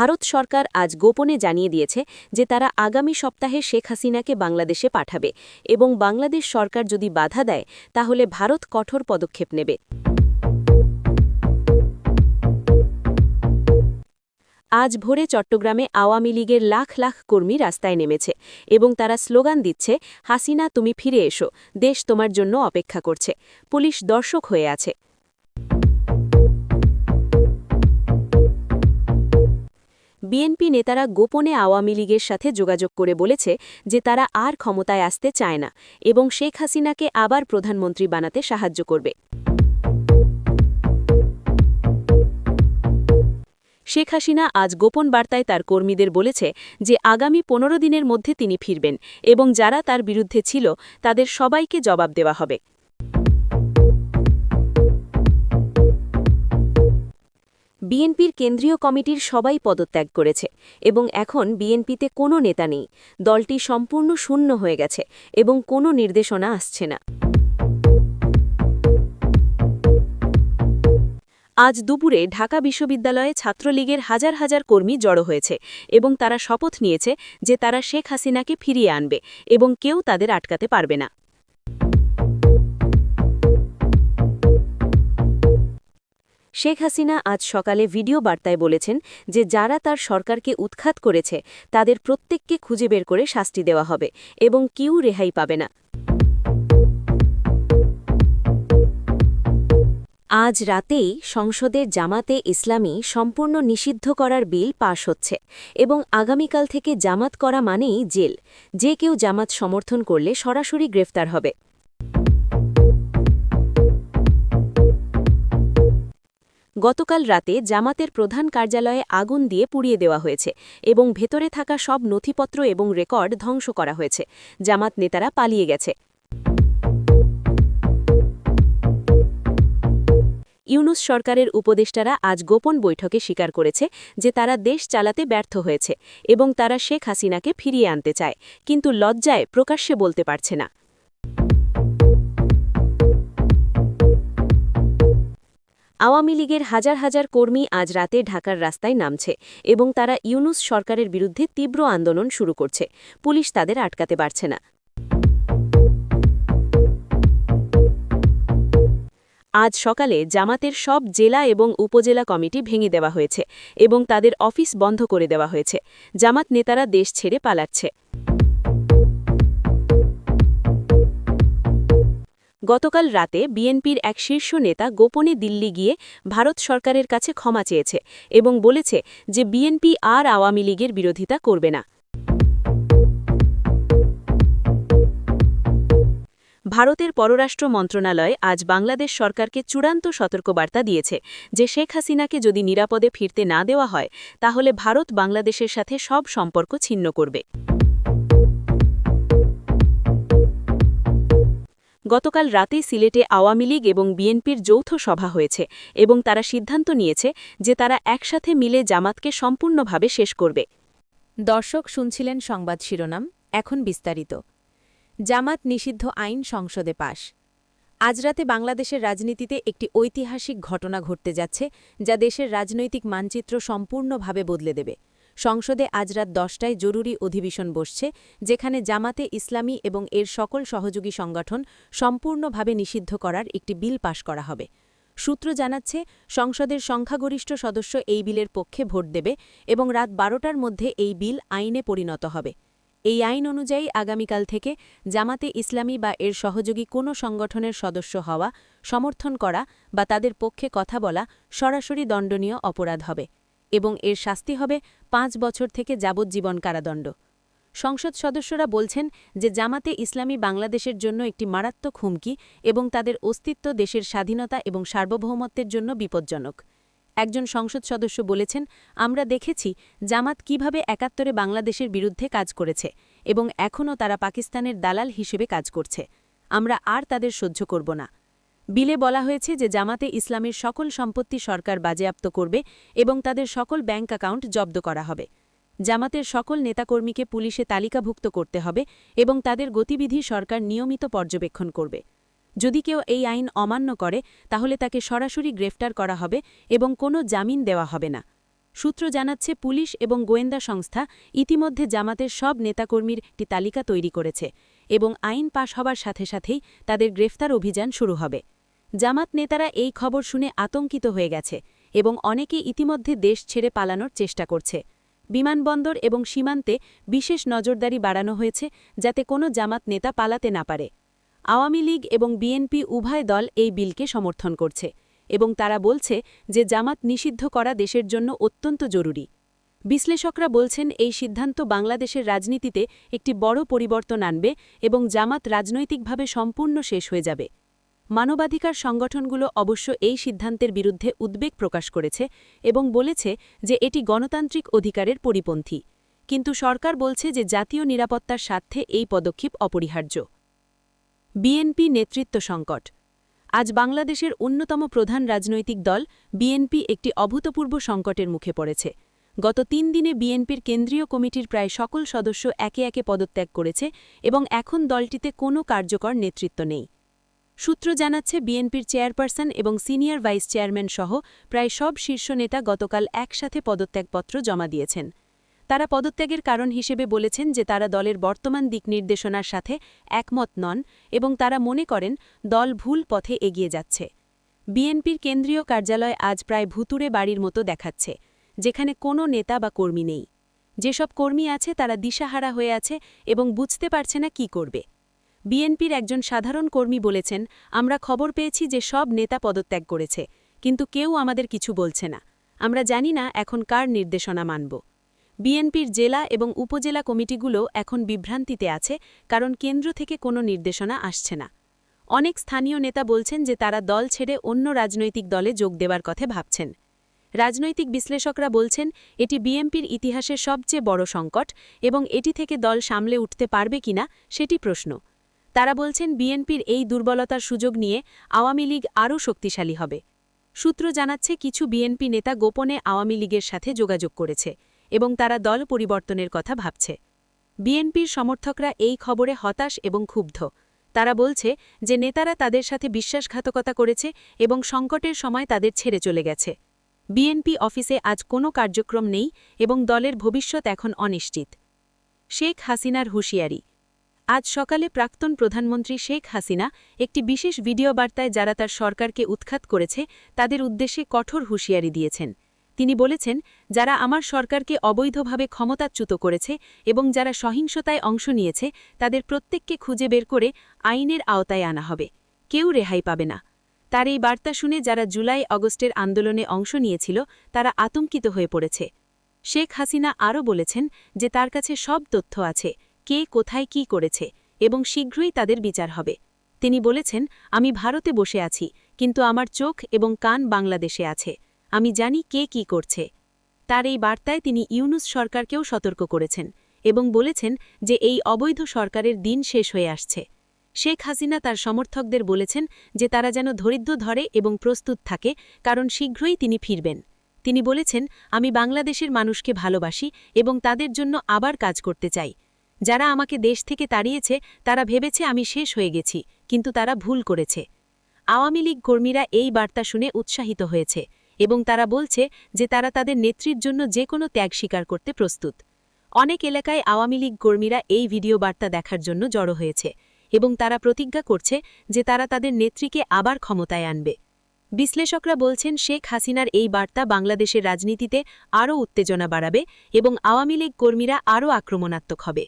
ভারত সরকার আজ গোপনে জানিয়ে দিয়েছে যে তারা আগামী সপ্তাহে শেখ হাসিনাকে বাংলাদেশে পাঠাবে এবং বাংলাদেশ সরকার যদি বাধা দেয়, তাহলে ভারত কঠোর পদক্ষেপ নেবে। আজ ভোরে চট্টগ্রামে আওয়ামী লীগের লাখ লাখ কর্মী রাস্তায় নেমেছে এবং তারা স্লোগান দিচ্ছে, হাসিনা, তুমি ফিরে এসো, দেশ তোমার জন্য অপেক্ষা করছে। পুলিশ দর্শক হয়ে আছে। বিএনপি নেতারা গোপনে আওয়ামী লীগের সাথে যোগাযোগ করে বলেছে যে তারা আর ক্ষমতায় আসতে চায় না এবং শেখ হাসিনাকে আবার প্রধানমন্ত্রী বানাতে সাহায্য করবে। শেখ হাসিনা আজ গোপন বার্তায় তার কর্মীদের বলেছে যে আগামী পনেরো দিনের মধ্যে তিনি ফিরবেন এবং যারা তার বিরুদ্ধে ছিল তাদের সবাইকে জবাব দেওয়া হবে। বিএনপির কেন্দ্রীয় কমিটির সবাই পদত্যাগ করেছে এবং এখন বিএনপিতে কোনো নেতা নেই। দলটি সম্পূর্ণ শূন্য হয়ে গেছে এবং কোনো নির্দেশনা আসছে না। আজ দুপুরে ঢাকা বিশ্ববিদ্যালয়ে ছাত্রলীগের হাজার হাজার কর্মী জড়ো হয়েছে এবং তারা শপথ নিয়েছে যে তারা শেখ হাসিনাকে ফিরিয়ে আনবে এবং কেউ তাদের আটকাতে পারবে না। শেখ হাসিনা আজ সকালে ভিডিও বার্তায় বলেছেন যে যারা তার সরকারকে উৎখাত করেছে, তাদের প্রত্যেককে খুঁজে বের করে শাস্তি দেওয়া হবে এবং কেউ রেহাই পাবে না। আজ রাতেই সংসদের জামাতে ইসলামী সম্পূর্ণ নিষিদ্ধ করার বিল পাশ হচ্ছে এবং আগামীকাল থেকে জামাত করা মানেই জেল। যে কেউ জামাত সমর্থন করলে সরাসরি গ্রেফতার হবে। গতকাল রাতে জামাতের প্রধান কার্যালয়ে আগুন দিয়ে পুড়িয়ে দেওয়া হয়েছে এবং ভেতরে থাকা সব নথিপত্র এবং রেকর্ড ধ্বংস করা হয়েছে। জামাত নেতারা পালিয়ে গেছে। ইউনুস সরকারের উপদেষ্টারা আজ গোপন বৈঠকে স্বীকার করেছে যে তারা দেশ চালাতে ব্যর্থ হয়েছে এবং তারা শেখ হাসিনাকে ফিরিয়ে আনতে চায়, কিন্তু লজ্জায় প্রকাশ্যে বলতে পারছে না। আওয়ামী লীগের হাজার হাজার কর্মী আজ রাতে ঢাকার রাস্তায় নামছে এবং তারা ইউনুস সরকারের বিরুদ্ধে তীব্র আন্দোলন শুরু করছে। পুলিশ তাদের আটকাতে পারছে না। আজ সকালে জামাতের সব জেলা এবং উপজেলা কমিটি ভেঙে দেওয়া হয়েছে এবং তাদের অফিস বন্ধ করে দেওয়া হয়েছে। জামাত নেতারা দেশ ছেড়ে পালাচ্ছে। গতকাল রাতে বিএনপির এক শীর্ষ নেতা গোপনে দিল্লি গিয়ে ভারত সরকারের কাছে ক্ষমা চেয়েছে এবং বলেছে যে বিএনপি আর আওয়ামী লীগের বিরোধিতা করবে না। ভারতের পররাষ্ট্র মন্ত্রণালয় আজ বাংলাদেশ সরকারকে চূড়ান্ত সতর্কবার্তা দিয়েছে যে শেখ হাসিনাকে যদি নিরাপদে ফিরতে না দেওয়া হয়, তাহলে ভারত বাংলাদেশের সাথে সব সম্পর্ক ছিন্ন করবে। গতকাল রাতে সিলেটে আওয়ামী লীগ এবং বিএনপির যৌথ সভা হয়েছে এবং তারা সিদ্ধান্ত নিয়েছে যে তারা একসাথে মিলে জামাতকে সম্পূর্ণভাবে শেষ করবে। দর্শক, শুনছিলেন সংবাদ শিরোনাম, এখন বিস্তারিত। জামাত নিষিদ্ধ আইন সংসদে পাশ। আজ রাতে বাংলাদেশের রাজনীতিতে একটি ঐতিহাসিক ঘটনা ঘটতে যাচ্ছে যা দেশের রাজনৈতিক মানচিত্র সম্পূর্ণভাবে বদলে দেবে। সংসদে আজ রাত দশটায় জরুরি অধিবেশন বসছে, যেখানে জামাতে ইসলামী এবং এর সকল সহযোগী সংগঠন সম্পূর্ণভাবে নিষিদ্ধ করার একটি বিল পাশ করা হবে। সূত্র জানাচ্ছে, সংসদের সংখ্যাগরিষ্ঠ সদস্য এই বিলের পক্ষে ভোট দেবে এবং রাত বারোটার মধ্যে এই বিল আইনে পরিণত হবে। এই আইন অনুযায়ী আগামীকাল থেকে জামাতে ইসলামী বা এর সহযোগী কোনো সংগঠনের সদস্য হওয়া, সমর্থন করা বা তাদের পক্ষে কথা বলা সরাসরি দণ্ডনীয় অপরাধ হবে। এবং এর শাস্তি হবে পাঁচ বছর থেকে যাবজ্জীবন কারাদণ্ড। সংসদ সদস্যরা বলছেন যে জামাতে ইসলামী বাংলাদেশের জন্য একটি মারাত্মক হুমকি এবং তাদের অস্তিত্ব দেশের স্বাধীনতা এবং সার্বভৌমত্বের জন্য বিপজ্জনক। একজন সংসদ সদস্য বলেছেন, আমরা দেখেছি জামাত কীভাবে একাত্তরে বাংলাদেশের বিরুদ্ধে কাজ করেছে এবং এখনও তারা পাকিস্তানের দালাল হিসেবে কাজ করছে। আমরা আর তাদের সহ্য করব না। বিলে বলা হয়েছে যে জামাতে ইসলামের সকল সম্পত্তি সরকার বাজেয়াপ্ত করবে এবং তাদের সকল ব্যাংক অ্যাকাউন্ট জব্দ করা হবে। জামাতের সকল নেতাকর্মীকে পুলিশে তালিকাভুক্ত করতে হবে এবং তাদের গতিবিধি সরকার নিয়মিত পর্যবেক্ষণ করবে। যদি কেউ এই আইন অমান্য করে, তাহলে তাকে সরাসরি গ্রেফতার করা হবে এবং কোনো জামিন দেওয়া হবে না। সূত্র জানাচ্ছে, পুলিশ এবং গোয়েন্দা সংস্থা ইতিমধ্যে জামাতের সব নেতাকর্মীর একটি তালিকা তৈরি করেছে এবং আইন পাশ হবার সাথে সাথেই তাদের গ্রেফতার অভিযান শুরু হবে। জামাত নেতারা এই খবর শুনে আতঙ্কিত হয়ে গেছে এবং অনেকে ইতিমধ্যে দেশ ছেড়ে পালানোর চেষ্টা করছে। বিমানবন্দর এবং সীমান্তে বিশেষ নজরদারি বাড়ানো হয়েছে যাতে কোনো জামাত নেতা পালাতে না পারে। আওয়ামী লীগ এবং বিএনপি উভয় দল এই বিলকে সমর্থন করছে এবং তারা বলছে যে জামাত নিষিদ্ধ করা দেশের জন্য অত্যন্ত জরুরি। বিশ্লেষকরা বলছেন এই সিদ্ধান্ত বাংলাদেশের রাজনীতিতে একটি বড় পরিবর্তন আনবে এবং জামাত রাজনৈতিকভাবে সম্পূর্ণ শেষ হয়ে যাবে। মানবাধিকার সংগঠনগুলো অবশ্য এই সিদ্ধান্তের বিরুদ্ধে উদ্বেগ প্রকাশ করেছে এবং বলেছে যে এটি গণতান্ত্রিক অধিকারের পরিপন্থী। কিন্তু সরকার বলছে যে জাতীয় নিরাপত্তার স্বার্থে এই পদক্ষেপ অপরিহার্য। বিএনপি নেতৃত্ব সংকট। আজ বাংলাদেশের অন্যতম প্রধান রাজনৈতিক দল বিএনপি একটি অভূতপূর্ব সংকটের মুখে পড়েছে। গত তিন দিনে বিএনপির কেন্দ্রীয় কমিটির প্রায় সকল সদস্য একে একে পদত্যাগ করেছে এবং এখন দলটিতে কোনো কার্যকর নেতৃত্ব নেই। সূত্র জানাচ্ছে, বিএনপির চেয়ারপারসন এবং সিনিয়র ভাইস চেয়ারম্যান সহ প্রায় সব শীর্ষ নেতা গতকাল একসাথে পদত্যাগপত্র জমা দিয়েছেন। তারা পদত্যাগের কারণ হিসেবে বলেছেন যে তারা দলের বর্তমান দিক নির্দেশনার সাথে একমত নন এবং তারা মনে করেন দল ভুল পথে এগিয়ে যাচ্ছে। বিএনপির কেন্দ্রীয় কার্যালয় আজ প্রায় ভুতুরে বাড়ির মতো দেখাচ্ছে, যেখানে কোনো নেতা বা কর্মী নেই। যেসব কর্মী আছে তারা দিশাহারা হয়ে আছে এবং বুঝতে পারছে না কি করবে। বিএনপির একজন সাধারণ কর্মী বলেছেন, আমরা খবর পেয়েছি যে সব নেতা পদত্যাগ করেছে, কিন্তু কেউ আমাদের কিছু বলছে না। আমরা জানি না এখন কার নির্দেশনা মানব। বিএনপির জেলা এবং উপজেলা কমিটিগুলো এখন বিভ্রান্তিতে আছে, কারণ কেন্দ্র থেকে কোনো নির্দেশনা আসছে না। অনেক স্থানীয় নেতা বলছেন যে তারা দল ছেড়ে অন্য রাজনৈতিক দলে যোগ দেওয়ার কথা ভাবছেন। রাজনৈতিক বিশ্লেষকরা বলছেন, এটি বিএনপির ইতিহাসের সবচেয়ে বড় সংকট এবং এটি থেকে দল সামলে উঠতে পারবে কিনা, সেটি প্রশ্ন। তারা বলছেন বিএনপির এই দুর্বলতার সুযোগ নিয়ে আওয়ামী লীগ আরও শক্তিশালী হবে। সূত্র জানাচ্ছে কিছু বিএনপি নেতা গোপনে আওয়ামী লীগের সাথে যোগাযোগ করেছে এবং তারা দল পরিবর্তনের কথা ভাবছে। বিএনপির সমর্থকরা এই খবরে হতাশ এবং ক্ষুব্ধ। তারা বলছে যে নেতারা তাদের সাথে বিশ্বাসঘাতকতা করেছে এবং সংকটের সময় তাদের ছেড়ে চলে গেছে। বিএনপি অফিসে আজ কোনো কার্যক্রম নেই এবং দলের ভবিষ্যৎ এখন অনিশ্চিত। শেখ হাসিনার হুঁশিয়ারি আজ সকালে প্রাক্তন প্রধানমন্ত্রী শেখ হাসিনা একটি বিশেষ ভিডিও বার্তায় যারা তার সরকারকে উৎখাত করেছে, তাদের উদ্দেশ্যে কঠোর হুঁশিয়ারি দিয়েছেন। তিনি বলেছেন, যারা আমার সরকারকে অবৈধভাবে ক্ষমতাচ্যুত করেছে এবং যারা সহিংসতায় অংশ নিয়েছে, তাদের প্রত্যেককে খুঁজে বের করে আইনের আওতায় আনা হবে। কেউ রেহাই পাবে না। তার এই বার্তা শুনে যারা জুলাই অগস্টের আন্দোলনে অংশ নিয়েছিল, তারা আতঙ্কিত হয়ে পড়েছে। শেখ হাসিনা আরও বলেছেন যে তার কাছে সব তথ্য আছে। কে কোথায় কি করেছে এবং শীঘ্রই তাদের বিচার হবে। তিনি বলেছেন, আমি ভারতে বসে আছি, কিন্তু আমার চোখ এবং কান বাংলাদেশে আছে। আমি জানি কে কি করছে। তার এই বার্তায় তিনি ইউনুস সরকারকেও সতর্ক করেছেন এবং বলেছেন যে এই অবৈধ সরকারের দিন শেষ হয়ে আসছে। শেখ হাসিনা তার সমর্থকদের বলেছেন যে তারা যেন ধৈর্য ধরে এবং প্রস্তুত থাকে, কারণ শীঘ্রই তিনি ফিরবেন। তিনি বলেছেন, আমি বাংলাদেশের মানুষকে ভালোবাসি এবং তাদের জন্য আবার কাজ করতে চাই। যারা আমাকে দেশ থেকে তাড়িয়েছে, তারা ভেবেছে আমি শেষ হয়ে গেছি, কিন্তু তারা ভুল করেছে। আওয়ামী লীগ কর্মীরা এই বার্তা শুনে উৎসাহিত হয়েছে এবং তারা বলছে যে তারা তাদের নেত্রীর জন্য যে কোনো ত্যাগ স্বীকার করতে প্রস্তুত। অনেক এলাকায় আওয়ামী লীগ কর্মীরা এই ভিডিও বার্তা দেখার জন্য জড়ো হয়েছে এবং তারা প্রতিজ্ঞা করছে যে তারা তাদের নেত্রীকে আবার ক্ষমতায় আনবে। বিশ্লেষকরা বলছেন, শেখ হাসিনার এই বার্তা বাংলাদেশের রাজনীতিতে আরও উত্তেজনা বাড়াবে এবং আওয়ামী লীগ কর্মীরা আরও আক্রমণাত্মক হবে।